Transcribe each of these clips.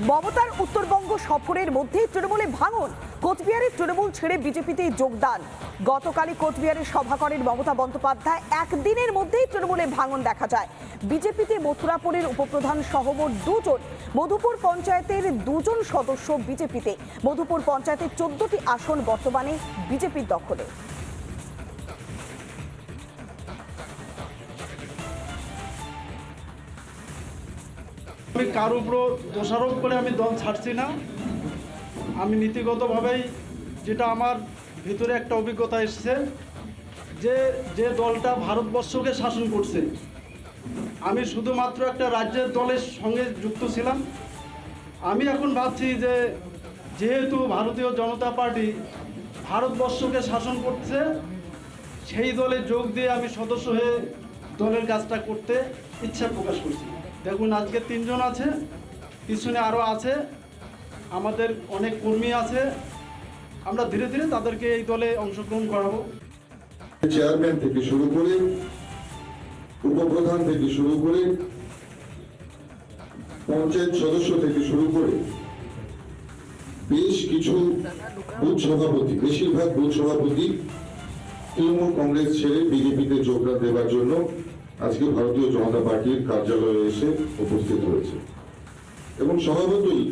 মমতার উত্তরবঙ্গ সফরের মধ্যেই তৃণমূলে ভাঙন। কোচবিহারের তৃণমূল ছেড়ে বিজেপিতে যোগদান। গতকালই কোচবিহারের সভা করেন মমতা বন্দ্যোপাধ্যায়। একদিনের মধ্যেই তৃণমূলে ভাঙন দেখা যায়। বিজেপিতে মথুরাপুরের উপপ্রধান সহ মোট দুজন, মধুপুর পঞ্চায়েতের দুজন সদস্য বিজেপিতে। মধুপুর পঞ্চায়েতের চোদ্দটি আসন বর্তমানে বিজেপির দখলে। আমি কার উপর দোষারোপ করে আমি দল ছাড়ছি না। আমি নীতিগতভাবেই যেটা আমার ভিতরে একটা অভিজ্ঞতা এসেছে যে যে দলটা ভারতবর্ষকে শাসন করছে। আমি শুধুমাত্র একটা রাজ্যের দলের সঙ্গে যুক্ত ছিলাম। আমি এখন ভাবছি যে, যেহেতু ভারতীয় জনতা পার্টি ভারতবর্ষকে শাসন করছে, সেই দলে যোগ দিয়ে আমি সদস্য হয়ে দলের কাজটা করতে ইচ্ছা প্রকাশ করছি। দেখুন, আজকে তিনজন আছে, পিছনে আরও আছে, আমাদের অনেক কর্মী আছে। আমরা ধীরে ধীরে তাদেরকে এই দলে অংশগ্রহণ করাবো। চেয়ারম্যান থেকে শুরু করে, উপপ্রধান থেকে শুরু করে, পঞ্চায়েত সদস্য থেকে শুরু করে, বেশ কিছু বুথ সভাপতি, বেশিরভাগ বুথ সভাপতি তৃণমূল কংগ্রেস ছেড়ে বিজেপিতে যোগদান দেওয়ার জন্য আজকে ভারতীয় জনতা পার্টির কার্যালয়ে এসে উপস্থিত হয়েছে। এবং স্বভাবতই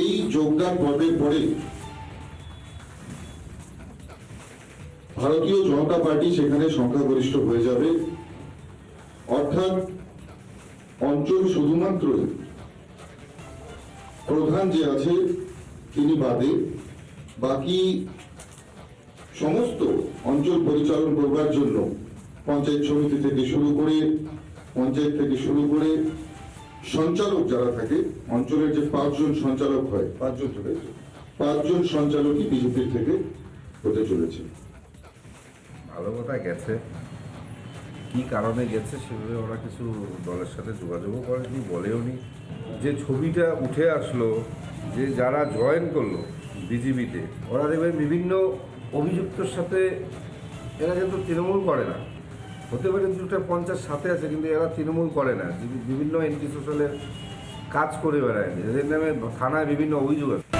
এই যোগদান পর্বের পরে ভারতীয় জনতা পার্টি সেখানে সংখ্যাগরিষ্ঠ হয়ে যাবে। অর্থাৎ অঞ্চল শুধুমাত্র প্রধান যে আছে, তিনি বাদে বাকি সমস্ত অঞ্চল পরিচালন করবার জন্য পঞ্চায়েত সমিতি থেকে শুরু করে পঞ্চায়েত থেকে শুরু করে সঞ্চালক যারা থাকে, অঞ্চলের যে পাঁচজন সঞ্চালক হয়, পাঁচজন থেকে পাঁচজন সঞ্চালকই বিজেপির থেকে হতে চলেছে। ভালো কথা গেছে। কি কারণে গেছে সেভাবে ওরা কিছু দলের সাথে যোগাযোগও করেনি, বলেওনি। যে ছবিটা উঠে আসলো, যে যারা জয়েন করল বিজিবিতে ওরা দেখবেন বিভিন্ন অভিযুক্তর সাথে এরা কিন্তু তৃণমূল করে না। হতে পারে দুটা পঞ্চাশ সাথে আছে, কিন্তু এরা তৃণমূল করে না। বিভি- বিভিন্ন এন্টি সোশ্যালের কাজ করে বেড়ায় এদের নামে থানায় বিভিন্ন অভিযোগ আছে।